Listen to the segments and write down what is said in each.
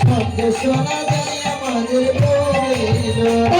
শব্দ শোনা যায় আমাদের গৌরে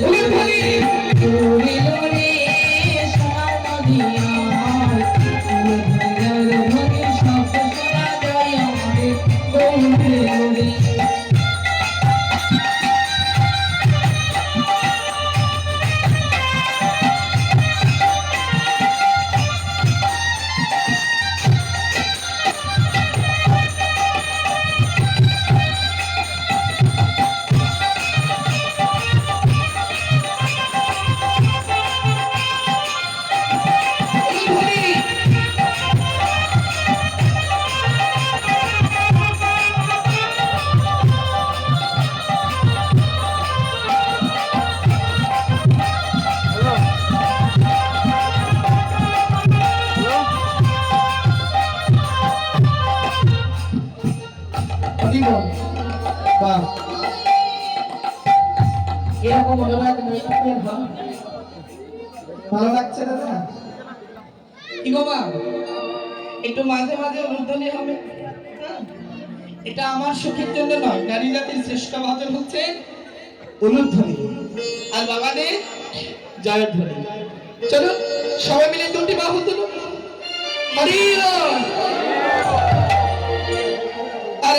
অনুধ্বনি হবে? এটা আমার সুখের জন্য নয়, নারী জাতির শ্রেষ্ঠ বাদন হচ্ছে অনুধ্বনি আর বাবাদের জয়ধ্বনি। চলুন, সবাই মিলে দুটি বাহু তুলুন। হরি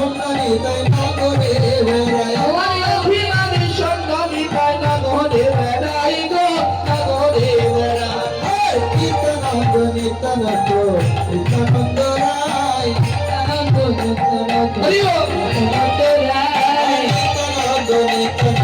অভিমান সুন্দরী তাই নগরে বেড়ায়? আরে সন্ধানী তাই না বেড়াই গো? না ঘরে বেড়ায়। নিত্যানন্দ নিত্যানন্দ রায়। নিত্যানন্দ নিত্যানন্দ নিত্যানন্দ রায়। নিত্যানন্দ নিত্যানন্দ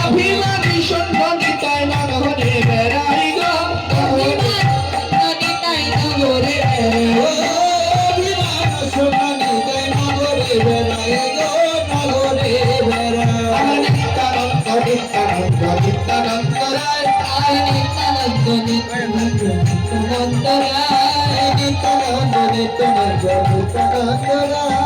অভিমানী সন্ধান তাই না হলে বেড়ে নিত্যানন্দ নিত্যানন্দ নিত্যানন্দ